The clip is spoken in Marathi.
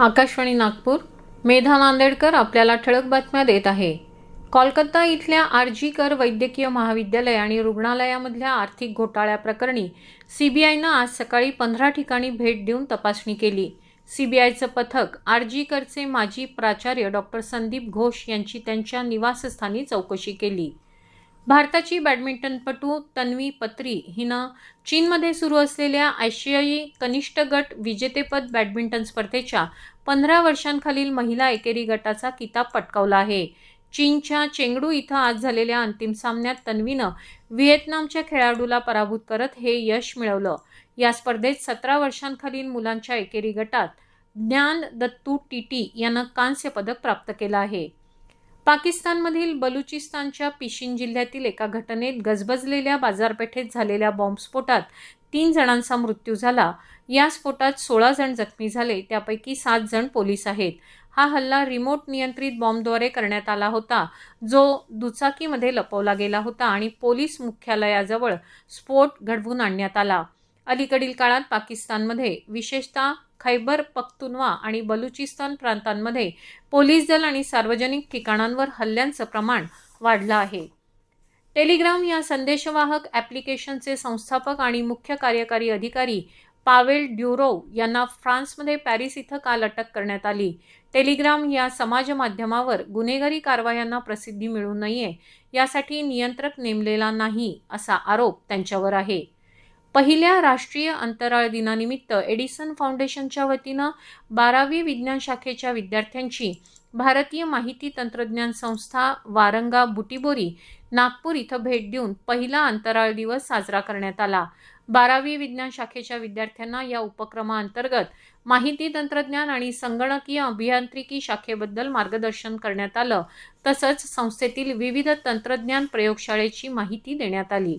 आकाशवाणी नागपूर. मेधा नांदेडकर आपल्याला ठळक बातम्या देत आहे. कोलकाता इथल्या आरजीकर वैद्यकीय महाविद्यालय आणि रुग्णालयामधल्या आर्थिक घोटाळ्याप्रकरणी सीबीआयनं आज सकाळी पंधरा ठिकाणी भेट देऊन तपासणी केली. सीबीआयचं पथक आरजीकरचे माजी प्राचार्य डॉक्टर संदीप घोष यांची त्यांच्या निवासस्थानी चौकशी केली. भारताची बॅडमिंटनपटू तन्वी पत्री हिनं चीनमध्ये सुरू असलेल्या आशियाई कनिष्ठ गट विजेतेपद बॅडमिंटन स्पर्धेच्या पंधरा वर्षांखालील महिला एकेरी गटाचा किताब पटकावला आहे. चीनच्या चेंगडू इथं आज झालेल्या अंतिम सामन्यात तन्वीनं व्हिएतनामच्या खेळाडूला पराभूत करत हे यश मिळवलं. या स्पर्धेत सतरा वर्षांखालील मुलांच्या एकेरी गटात ज्ञान दत्तू टीटी यानं कांस्य पदक प्राप्त केलं आहे. पाकिस्तानमधील बलुचिस्तानच्या पिशिन जिल्ह्यातील एका घटनेत गजबजलेल्या बाजारपेठेत झालेल्या बॉम्बस्फोटात तीन जणांचा मृत्यू झाला. या स्फोटात सोळा जण जखमी झाले. त्यापैकी सात जण पोलीस आहेत. हा हल्ला रिमोट नियंत्रित बॉम्बद्वारे करण्यात आला होता. जो दुचाकीमध्ये लपवला गेला होता आणि पोलीस मुख्यालयाजवळ स्फोट घडवून आणण्यात आला. अलीकडील काळात पाकिस्तानमध्ये विशेषतः खैबर पख्तुनवा आणि बलुचिस्तान प्रांतांमध्ये पोलीस दल आणि सार्वजनिक ठिकाणांवर हल्ल्यांचं प्रमाण वाढलं आहे. टेलिग्राम या संदेशवाहक ॲप्लिकेशनचे संस्थापक आणि मुख्य कार्यकारी अधिकारी पावेल ड्युरोव यांना फ्रान्समध्ये पॅरिस इथं काल अटक करण्यात आली. टेलिग्राम या समाज माध्यमावर गुन्हेगारी कारवायांना प्रसिद्धी मिळू नये यासाठी नियंत्रक नेमलेला नाही असा आरोप त्यांच्यावर आहे. पहिल्या राष्ट्रीय अंतराळ दिनानिमित्त एडिसन फाउंडेशनच्या वतीनं बारावी विज्ञान शाखेच्या विद्यार्थ्यांची भारतीय माहिती तंत्रज्ञान संस्था वारंगा बुटीबोरी नागपूर इथं भेट देऊन पहिला अंतराळ दिवस साजरा करण्यात आला. बारावी विज्ञान शाखेच्या विद्यार्थ्यांना या उपक्रमाअंतर्गत माहिती तंत्रज्ञान आणि संगणकीय अभियांत्रिकी शाखेबद्दल मार्गदर्शन करण्यात आलं. तसंच संस्थेतील विविध तंत्रज्ञान प्रयोगशाळेची माहिती देण्यात आली.